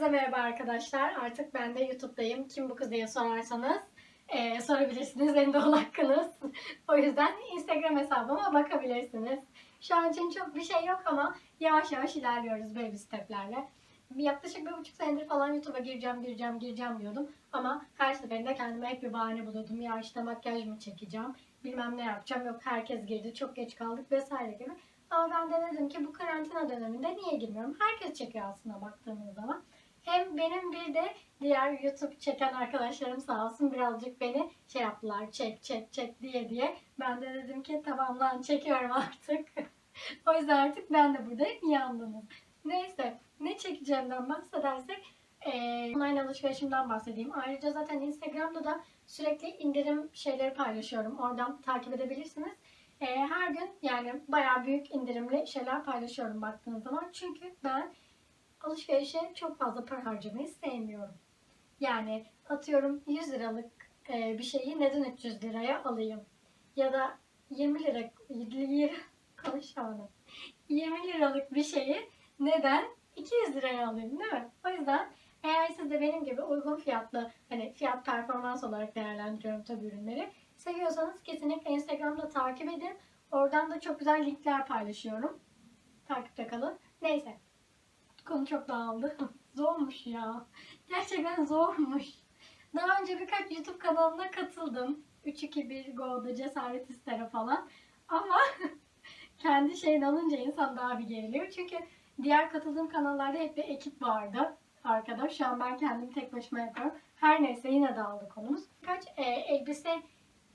Hepinize merhaba arkadaşlar. Artık ben de YouTube'dayım. Kim bu kız diye sorarsanız eee, sorabilirsiniz. De ol hakkınız. o yüzden Instagram hesabıma bakabilirsiniz. Şu an için çok bir şey yok ama yavaş yavaş ilerliyoruz baby steplerle. Yaklaşık bir buçuk senedir falan YouTube'a gireceğim, gireceğim, gireceğim diyordum. Ama her seferinde kendime hep bir bahane buluyordum. Ya işte makyaj mı çekeceğim, bilmem ne yapacağım. Yok herkes girdi, çok geç kaldık vesaire gibi. Ama ben de dedim ki bu karantina döneminde niye girmiyorum? Herkes çekiyor aslında baktığınız zaman. Benim bir de diğer YouTube çeken arkadaşlarım sağ olsun birazcık beni şey yaptılar çek çek çek diye diye. Ben de dedim ki tamam lan çekiyorum artık. o yüzden artık ben de buradayım yandınız. Neyse ne çekeceğimden bahsedersek eee online alışverişimden bahsedeyim. Ayrıca zaten Instagram'da da sürekli indirim şeyleri paylaşıyorum. Oradan takip edebilirsiniz. Ee, her gün yani bayağı büyük indirimli şeyler paylaşıyorum baktığınız zaman. Çünkü ben alışverişe çok fazla para harcamayı sevmiyorum. Yani atıyorum 100 liralık e, bir şeyi neden 300 liraya alayım? Ya da 20 lira, lira konuşamadım. 20 liralık bir şeyi neden 200 liraya alayım değil mi? O yüzden eğer siz de benim gibi uygun fiyatlı hani fiyat performans olarak değerlendiriyorum tabii ürünleri. Seviyorsanız kesinlikle Instagram'da takip edin. Oradan da çok güzel linkler paylaşıyorum. Takipte kalın. Neyse. Konu çok dağıldı. Zormuş ya. Gerçekten zormuş. Daha önce birkaç YouTube kanalına katıldım. 3-2-1 Go'da cesaret istere falan. Ama kendi şeyini alınca insan daha bir geriliyor. Çünkü diğer katıldığım kanallarda hep bir ekip vardı. Arkadaş şu an ben kendim tek başıma yapıyorum. Her neyse yine dağıldı konumuz. Birkaç e, elbise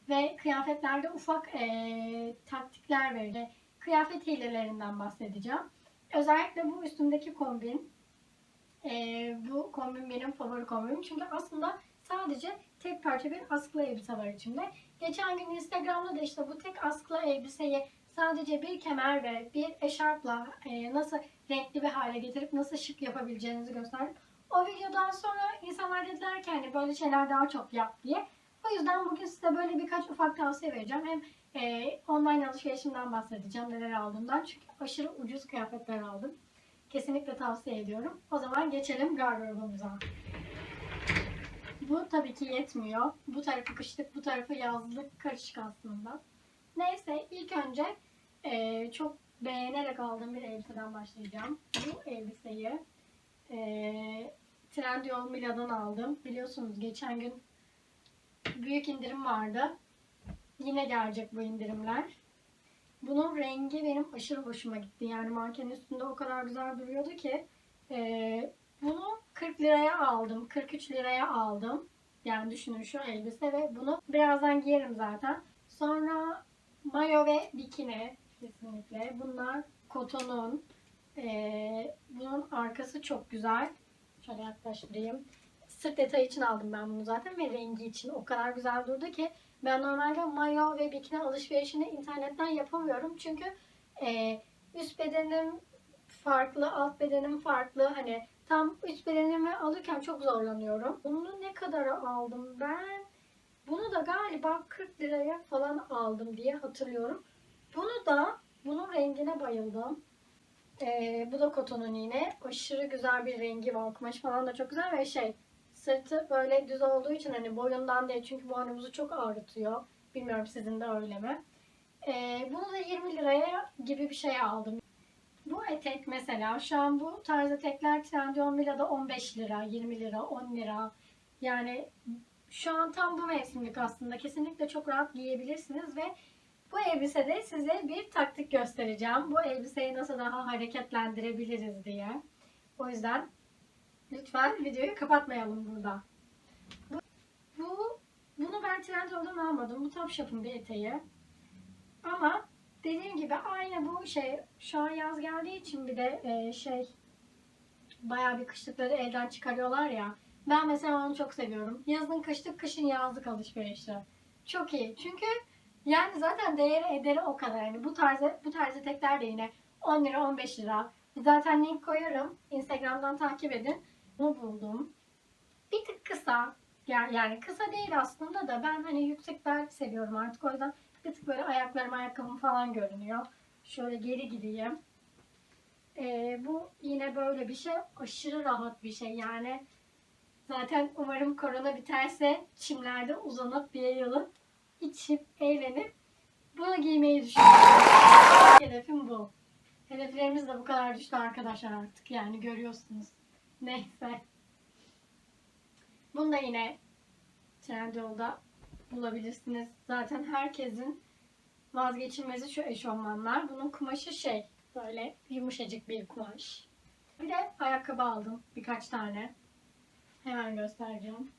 ve kıyafetlerde ufak e, taktikler verildi. Kıyafet hilelerinden bahsedeceğim. Özellikle bu üstümdeki kombin. E, bu kombin benim favori kombinim. Çünkü aslında sadece tek parça bir askılı elbise var içinde. Geçen gün Instagram'da da işte bu tek askılı elbiseyi sadece bir kemer ve bir eşarpla e, nasıl renkli bir hale getirip nasıl şık yapabileceğinizi gösterdim. O videodan sonra insanlar dediler ki hani böyle şeyler daha çok yap diye. O yüzden bugün size böyle birkaç ufak tavsiye vereceğim. Hem e, online alışverişimden bahsedeceğim neler aldığımdan. Çünkü aşırı ucuz kıyafetler aldım. Kesinlikle tavsiye ediyorum. O zaman geçelim gardırobumuza. Bu tabii ki yetmiyor. Bu tarafı kışlık, bu tarafı yazlık karışık aslında. Neyse ilk önce e, çok beğenerek aldığım bir elbiseden başlayacağım. Bu elbiseyi e, Trendyol Mila'dan aldım. Biliyorsunuz geçen gün büyük indirim vardı. Yine gelecek bu indirimler. Bunun rengi benim aşırı hoşuma gitti. Yani mankenin üstünde o kadar güzel duruyordu ki. e, bunu 40 liraya aldım. 43 liraya aldım. Yani düşünün şu elbise ve bunu birazdan giyerim zaten. Sonra mayo ve bikini kesinlikle. Bunlar kotonun. E, bunun arkası çok güzel. Şöyle yaklaştırayım sırt detayı için aldım ben bunu zaten ve rengi için o kadar güzel durdu ki ben normalde mayo ve bikini alışverişini internetten yapamıyorum çünkü e, üst bedenim farklı, alt bedenim farklı. Hani tam üst bedenimi alırken çok zorlanıyorum. Bunu ne kadara aldım ben? Bunu da galiba 40 liraya falan aldım diye hatırlıyorum. Bunu da bunun rengine bayıldım. Ee, bu da kotonun yine. Aşırı güzel bir rengi var. Kumaş falan da çok güzel ve şey sırtı böyle düz olduğu için hani boyundan değil çünkü boynumuzu çok ağrıtıyor. Bilmiyorum sizin de öyle mi? Ee, bunu da 20 liraya gibi bir şey aldım. Bu etek mesela şu an bu tarz etekler Trendyol Mila'da 15 lira, 20 lira, 10 lira. Yani şu an tam bu mevsimlik aslında. Kesinlikle çok rahat giyebilirsiniz ve bu elbisede size bir taktik göstereceğim. Bu elbiseyi nasıl daha hareketlendirebiliriz diye. O yüzden lütfen videoyu kapatmayalım burada. Bu, bu bunu ben Trendyol'dan almadım. Bu Topshop'un bir eteği. Ama dediğim gibi aynı bu şey şu an yaz geldiği için bir de e, şey bayağı bir kışlıkları elden çıkarıyorlar ya. Ben mesela onu çok seviyorum. Yazın kışlık, kışın yazlık alışverişi. Çok iyi. Çünkü yani zaten değeri ederi o kadar. Yani bu tarz bu tarz etekler de yine 10 lira 15 lira. Zaten link koyarım. Instagram'dan takip edin. Bunu buldum. Bir tık kısa. Yani, kısa değil aslında da ben hani yüksek bel seviyorum artık. O yüzden bir tık böyle ayaklarım ayakkabım falan görünüyor. Şöyle geri gideyim. Ee, bu yine böyle bir şey. Aşırı rahat bir şey. Yani zaten umarım korona biterse çimlerde uzanıp bir yıl içip eğlenip bunu giymeyi düşünüyorum. Hedefim bu. Hedeflerimiz de bu kadar düştü arkadaşlar artık. Yani görüyorsunuz. Neyse. Bunu da yine Trendyol'da bulabilirsiniz. Zaten herkesin vazgeçilmezi şu eşofmanlar. Bunun kumaşı şey böyle yumuşacık bir kumaş. Bir de ayakkabı aldım birkaç tane. Hemen göstereceğim.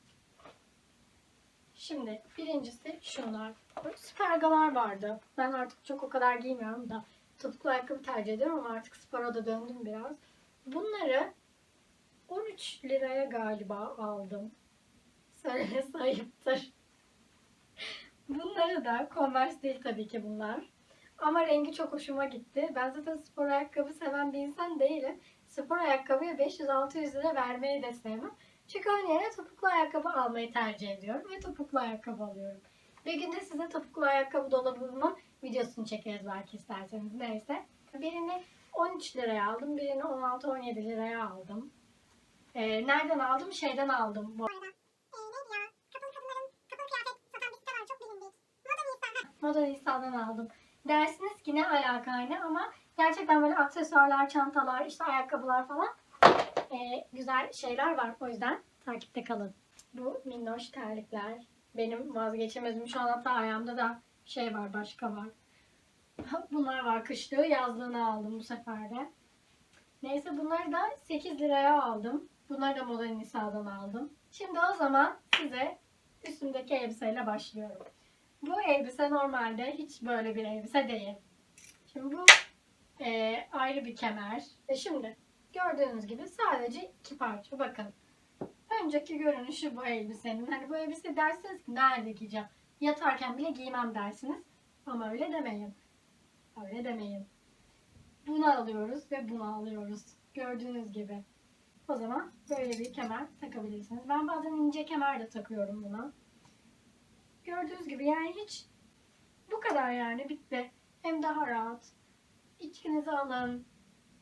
Şimdi birincisi şunlar. Böyle Supergalar vardı. Ben artık çok o kadar giymiyorum da topuklu ayakkabı tercih ediyorum ama artık spora da döndüm biraz. Bunları 13 liraya galiba aldım. Söylemesi ayıptır. Bunları da Converse değil tabii ki bunlar. Ama rengi çok hoşuma gitti. Ben zaten spor ayakkabı seven bir insan değilim. Spor ayakkabıya 500-600 lira vermeyi de sevmem. Çünkü onun yerine topuklu ayakkabı almayı tercih ediyorum ve topuklu ayakkabı alıyorum. Bir gün de size topuklu ayakkabı dolabımın videosunu çekeriz belki isterseniz. Neyse. Birini 13 liraya aldım, birini 16-17 liraya aldım. Ee, nereden aldım? Şeyden aldım. Bu Moda Nisa'dan aldım. Dersiniz ki ne alaka hani ama gerçekten böyle aksesuarlar, çantalar, işte ayakkabılar falan e, güzel şeyler var. O yüzden takipte kalın. Bu minnoş terlikler. Benim vazgeçemezim. Şu an hatta ayağımda da şey var, başka var. Bunlar var. Kışlığı, yazlığını aldım bu sefer de. Neyse bunları da 8 liraya aldım. Bunları da Moda Nisa'dan aldım. Şimdi o zaman size üstümdeki elbiseyle başlıyorum. Bu elbise normalde hiç böyle bir elbise değil. Şimdi bu e, ayrı bir kemer. Ve şimdi gördüğünüz gibi sadece iki parça. Bakın. Önceki görünüşü bu elbisenin. Hani bu elbise dersiniz ki nerede giyeceğim? Yatarken bile giymem dersiniz. Ama öyle demeyin. Öyle demeyin. Bunu alıyoruz ve bunu alıyoruz. Gördüğünüz gibi. O zaman böyle bir kemer takabilirsiniz. Ben bazen ince kemer de takıyorum buna. Gördüğünüz gibi yani hiç bu kadar yani bitti. Hem daha rahat. İçkinizi alın.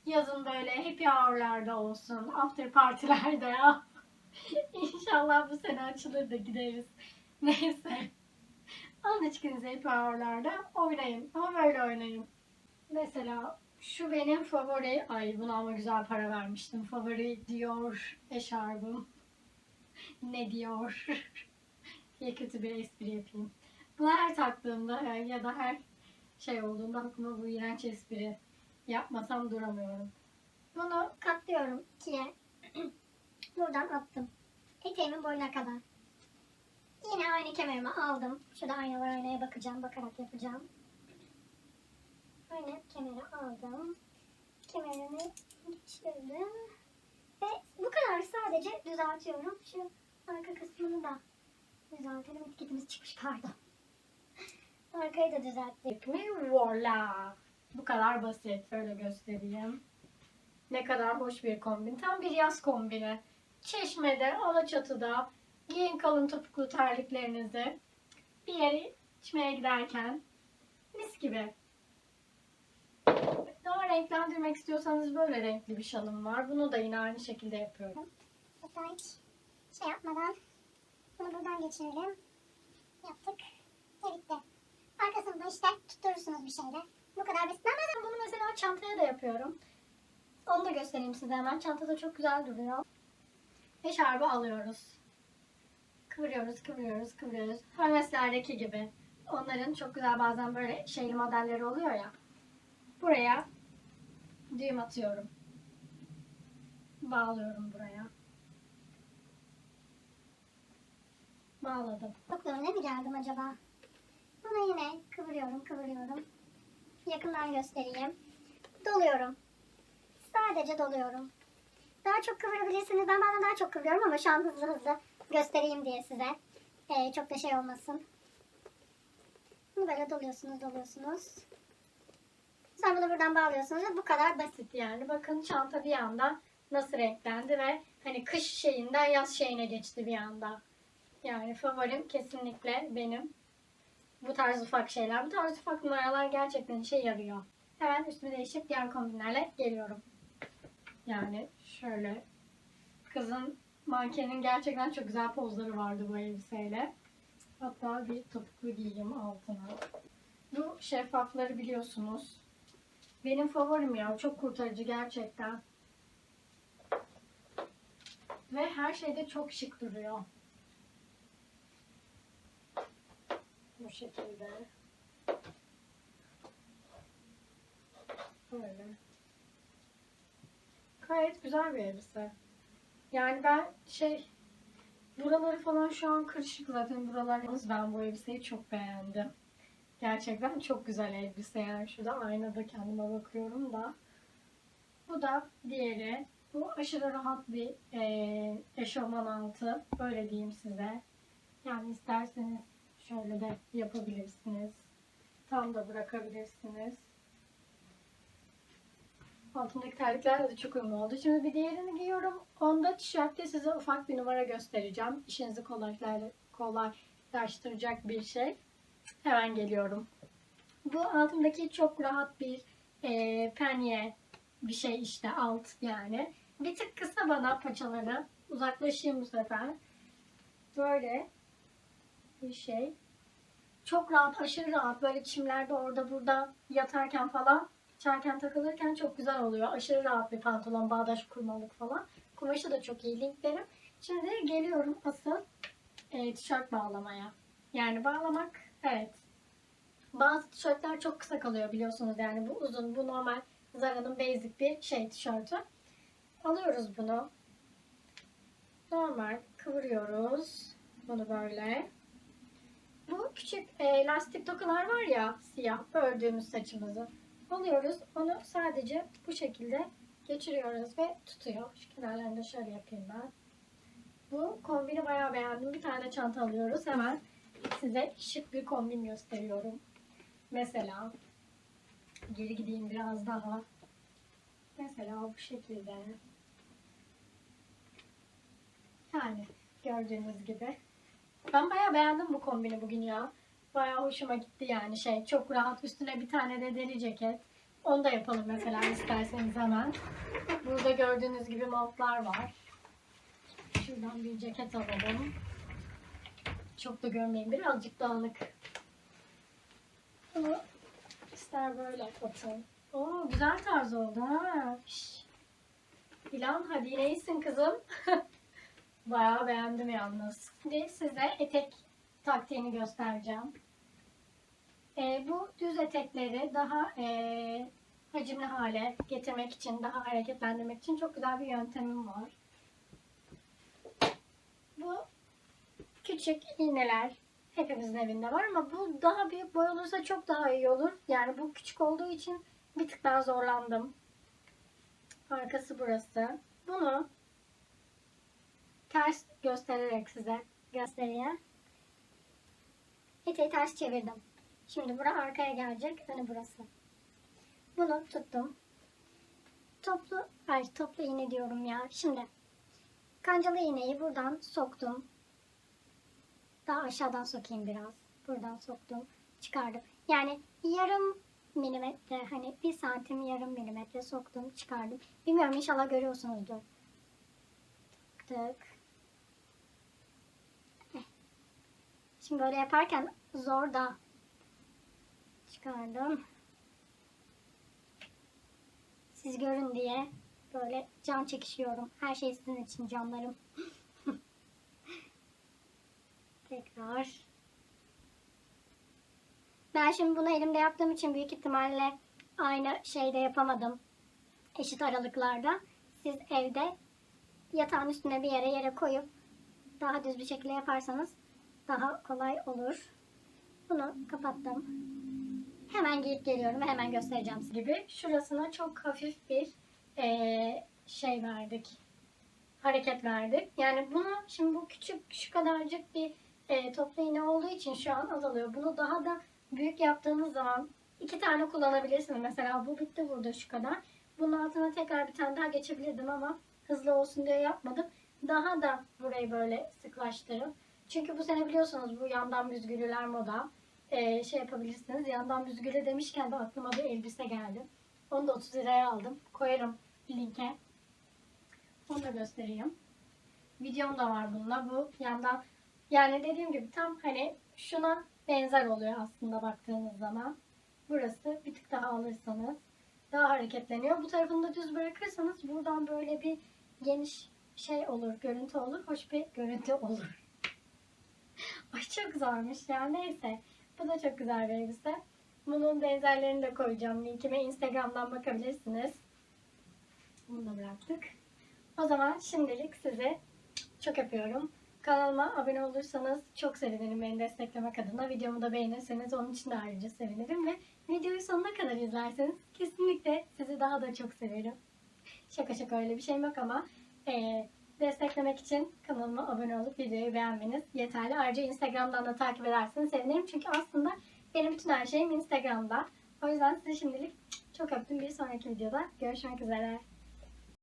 Yazın böyle happy hour'larda olsun. After partilerde ya. İnşallah bu sene açılır da gideriz. Neyse. Alın içkinizi happy hour'larda oynayın. Ama böyle oynayın. Mesela şu benim favori. Ay buna ama güzel para vermiştim. Favori diyor eşarbım. ne diyor? diye kötü bir espri yapayım. Bunu her taktığımda ya da her şey olduğunda aklıma bu iğrenç espri yapmasam duramıyorum. Bunu katlıyorum ikiye. Buradan attım. Eteğimin boyuna kadar. Yine aynı kemerimi aldım. Şurada ayna var aynaya bakacağım. Bakarak yapacağım. Aynı kemeri aldım. Kemerimi geçirdim. Ve bu kadar sadece düzeltiyorum. Şu arka kısmını da düzeltelim. Etiketimiz çıkmış pardon. Arkayı da düzelttik mi? Voila! Bu kadar basit. Şöyle göstereyim. Ne kadar hoş bir kombin. Tam bir yaz kombini. Çeşmede, Alaçatı'da giyin kalın topuklu terliklerinizi. Bir yere içmeye giderken mis gibi. Renklendirmek istiyorsanız böyle renkli bir şalım var. Bunu da yine aynı şekilde yapıyorum. Hatta hiç şey yapmadan bunu buradan geçirelim. Yaptık. Ve bitti. Arkasını da işte tutturursunuz bir şeyle. Bu kadar basit. Ben bazen bunu mesela çantaya da yapıyorum. Onu da göstereyim size hemen. Çantada çok güzel duruyor. Ve şarbı alıyoruz. Kıvırıyoruz, kıvırıyoruz, kıvırıyoruz. Hermeslerdeki gibi. Onların çok güzel bazen böyle şeyli modelleri oluyor ya. Buraya düğüm atıyorum. Bağlıyorum buraya. Bağladım. Çok ne mi geldim acaba? Bunu yine kıvırıyorum, kıvırıyorum. Yakından göstereyim. Doluyorum. Sadece doluyorum. Daha çok kıvırabilirsiniz. Ben bazen daha çok kıvırıyorum ama şu an hızlı hızlı göstereyim diye size. Ee, çok da şey olmasın. Bunu böyle doluyorsunuz, doluyorsunuz. Sonra bunu buradan bağlıyorsunuz bu kadar basit yani. Bakın çanta bir anda nasıl renklendi ve hani kış şeyinden yaz şeyine geçti bir anda. Yani favorim kesinlikle benim. Bu tarz ufak şeyler. Bu tarz ufak numaralar gerçekten işe yarıyor. Hemen üstümü değişip diğer kombinlerle geliyorum. Yani şöyle kızın mankenin gerçekten çok güzel pozları vardı bu elbiseyle. Hatta bir topuklu giyeyim altına. Bu şeffafları biliyorsunuz. Benim favorim ya. Çok kurtarıcı gerçekten. Ve her şeyde çok şık duruyor. Bu şekilde. Böyle. Gayet güzel bir elbise. Yani ben şey buraları falan şu an kırışık zaten buralar. Ben bu elbiseyi çok beğendim. Gerçekten çok güzel elbise yani. Şurada aynada kendime bakıyorum da. Bu da diğeri. Bu aşırı rahat bir eee eşofman altı. Böyle diyeyim size. Yani isterseniz şöyle de yapabilirsiniz. Tam da bırakabilirsiniz. Altındaki terliklerle de çok uyumlu oldu. Şimdi bir diğerini giyiyorum. Onda tişörtte size ufak bir numara göstereceğim. İşinizi kolaylaştıracak bir şey. Hemen geliyorum. Bu altındaki çok rahat bir e, penye bir şey işte alt yani. Bir tık kısa bana paçaları. Uzaklaşayım bu sefer. Böyle bir şey. Çok rahat, aşırı rahat. Böyle çimlerde orada burada yatarken falan içerken takılırken çok güzel oluyor. Aşırı rahat bir pantolon, bağdaş kurmalık falan. Kumaşı da çok iyi linklerim. Şimdi geliyorum asıl e, tişört bağlamaya. Yani bağlamak, evet. Bazı tişörtler çok kısa kalıyor biliyorsunuz yani bu uzun, bu normal Zara'nın basic bir şey tişörtü. Alıyoruz bunu. Normal kıvırıyoruz. Bunu böyle. Bu küçük e, lastik tokalar var ya siyah ördüğümüz saçımızı. Alıyoruz. Onu sadece bu şekilde geçiriyoruz ve tutuyor. Şu kenarlarını da şöyle yapayım ben. Bu kombini bayağı beğendim. Bir tane çanta alıyoruz. Hemen size şık bir kombin gösteriyorum. Mesela geri gideyim biraz daha. Mesela bu şekilde. Yani gördüğünüz gibi. Ben bayağı beğendim bu kombini bugün ya. Bayağı hoşuma gitti yani şey. Çok rahat üstüne bir tane de deri ceket. Onu da yapalım mesela isterseniz hemen. Burada gördüğünüz gibi montlar var. Şuradan bir ceket alalım. Çok da görmeyin. Birazcık dağınık. Bunu ister böyle atın. Oo güzel tarz oldu ha. Şş. İlan hadi yine kızım. Bayağı beğendim yalnız. Şimdi size etek taktiğini göstereceğim. Ee, bu düz etekleri daha ee, hacimli hale getirmek için, daha hareketlendirmek için çok güzel bir yöntemim var. Bu küçük iğneler hepimizin evinde var ama bu daha büyük boy olursa çok daha iyi olur. Yani bu küçük olduğu için bir tık daha zorlandım. Arkası burası. Bunu ters göstererek size göstereyim. Eteği ters çevirdim. Şimdi bura arkaya gelecek. Önü burası. Bunu tuttum. Toplu, ay toplu iğne diyorum ya. Şimdi kancalı iğneyi buradan soktum. Daha aşağıdan sokayım biraz. Buradan soktum. Çıkardım. Yani yarım milimetre hani bir santim yarım milimetre soktum çıkardım. Bilmiyorum inşallah görüyorsunuzdur. Tık. Heh. Şimdi böyle yaparken zor da çıkardım. Siz görün diye böyle can çekişiyorum. Her şey sizin için canlarım. Tekrar. Ben şimdi bunu elimde yaptığım için büyük ihtimalle aynı şeyde yapamadım. Eşit aralıklarda. Siz evde yatağın üstüne bir yere yere koyup daha düz bir şekilde yaparsanız daha kolay olur. Bunu kapattım. Hemen giyip geliyorum ve hemen göstereceğim size gibi. Şurasına çok hafif bir eee, şey verdik. Hareket verdik. Yani bunu şimdi bu küçük şu kadarcık bir eee toplu iğne olduğu için şu an azalıyor. Bunu daha da büyük yaptığınız zaman iki tane kullanabilirsiniz. Mesela bu bitti burada şu kadar. Bunun altına tekrar bir tane daha geçebilirdim ama hızlı olsun diye yapmadım. Daha da burayı böyle sıklaştırıp çünkü bu sene biliyorsunuz bu yandan büzgülüler moda. Ee, şey yapabilirsiniz. Yandan büzgülü demişken de aklıma bir elbise geldi. Onu da 30 liraya aldım. Koyarım linke. Onu da göstereyim. Videom da var bununla. Bu yandan yani dediğim gibi tam hani şuna benzer oluyor aslında baktığınız zaman. Burası bir tık daha alırsanız daha hareketleniyor. Bu tarafını da düz bırakırsanız buradan böyle bir geniş şey olur, görüntü olur. Hoş bir görüntü olur. Ay çok zormuş ya. Neyse. Bu da çok güzel bir elbise. Bunun benzerlerini de koyacağım. Linkime Instagram'dan bakabilirsiniz. Bunu da bıraktık. O zaman şimdilik sizi çok öpüyorum. Kanalıma abone olursanız çok sevinirim beni desteklemek adına. Videomu da beğenirseniz onun için de ayrıca sevinirim. Ve videoyu sonuna kadar izlerseniz kesinlikle sizi daha da çok severim. Şaka şaka öyle bir şeyim yok ama eee, desteklemek için kanalıma abone olup videoyu beğenmeniz yeterli. Ayrıca Instagram'dan da takip ederseniz sevinirim. Çünkü aslında benim bütün her şeyim Instagram'da. O yüzden sizi şimdilik çok öptüm. Bir sonraki videoda görüşmek üzere.